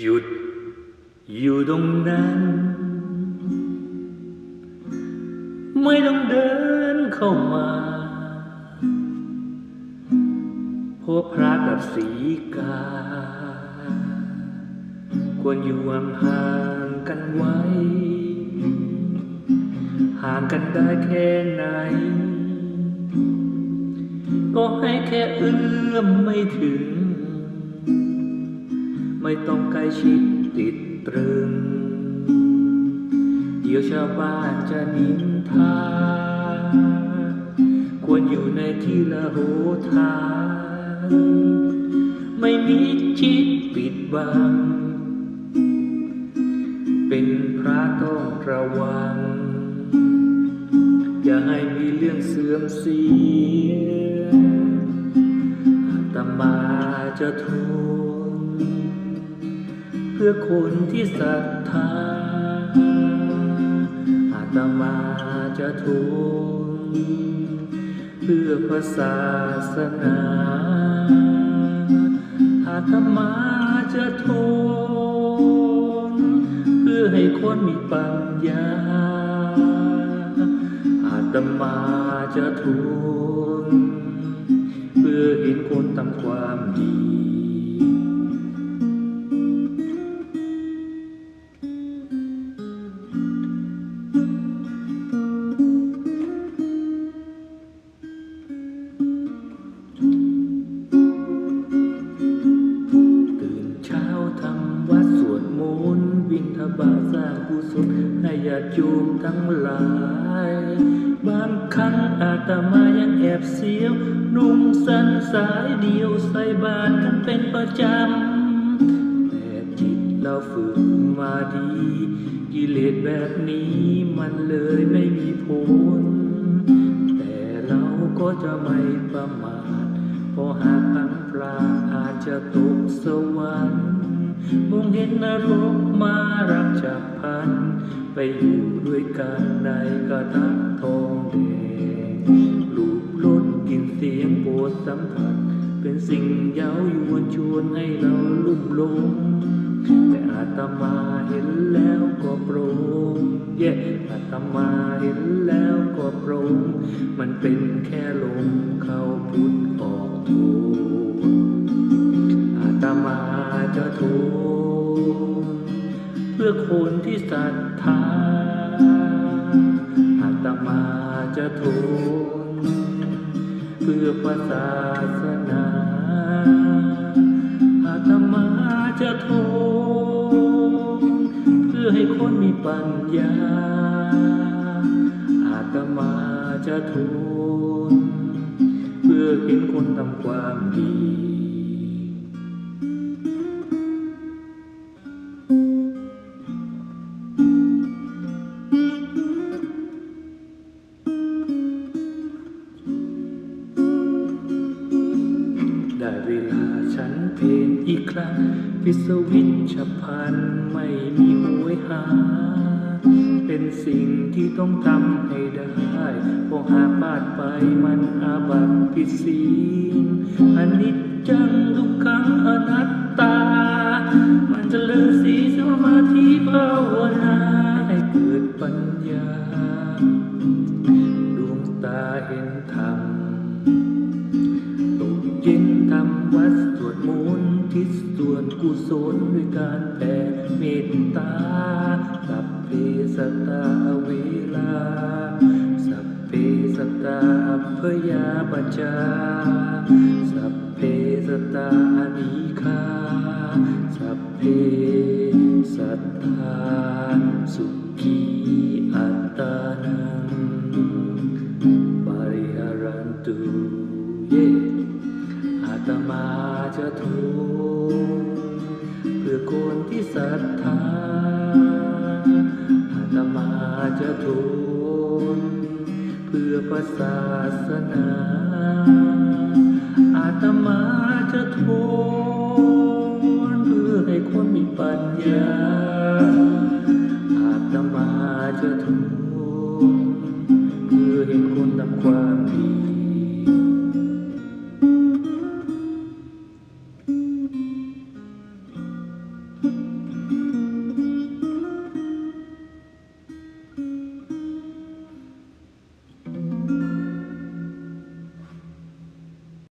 หยุดอยู่ตรงนั้น ไม่ต้องเดินเข้ามาพบพระกับสีกา ควรอยู่ห่างกันไว้ ห่างกันได้แค่ไหน ก็ให้แค่เอื้อมไม่ถึง ไม่ต้องใกล้ชิดติดตรึง เดี๋ยวชาวบ้านจะนินทา ควรอยู่ในที่ละโหทานไม่มีชิดปิดบัง เป็นพระต้องระวัง อย่าให้มีเรื่องเสื่อมเสียอาตมาจะทนเพื่อคนที่ศรัทธาอาตมาจะทนเพื่อพระศาสนาอาตมาจะทนเพื่อให้คนมีปัญญาอาตมาจะทนเพื่อเห็นคนทำความดี นต์บิณฑบาตสร้างกุศลให้ญาติโยมทั้งหลาย บางครั้งอาตมายังแอบเสียว นุ่งสันสายเดียวใส่บาตรกันเป็นประจำ แต่จิตเราฝึกมาดี กิเลสแบบนี้มันเลยไม่มีผล แต่เราก็จะไม่ประมาทเพราะหากพังพลาอาจจะตกสวรรค์มองเห็นนรก มารักจากพัน ไปอยู่ด้วยกันในกระทะทองแดงลูบรสกินเสียงโปรดสัมผัส เป็นสิ่งเย้ายวนชวนให้เราลุ่มหลงแต่อาตมาเห็นแล้วก็โปร่งเย่อาตมาเห็นแล้วก็โปร่งมันเป็นแค่ลมเข้าพุทธออกโทอาตมาจะทน เพื่อคนที่ศรัทธาอาตมาจะทนเพื่อพระศาสนาอาตมาจะทนเพื่อให้คนมีปัญญา อาตมาจะทนเพื่อเห็นคนทำความดี พิศวิชพันธ์ไม่มีหวยหา เป็นสิ่งที่ต้องทำให้ได้เพราะหากพลาดไปมันอาบัติผิดศีลอนิจจังทุกขังอนัตตา มันจะเลิกสีสมาธิภาวนาให้เกิดปัญญา ดวงตาเห็นธรรม กุศลด้วยการแผ่เมตตาสัพเพสตาเวลา สัพเพสตาพยาปจา สัพเพสตาอนิคา สัพเพสัตตาสุขีอัตตานังปาริหารันตุเยอาตมาจะทู ศรัทธาอาตมาจะทูลเพื่อพระศาสนาอาตมาจะทูล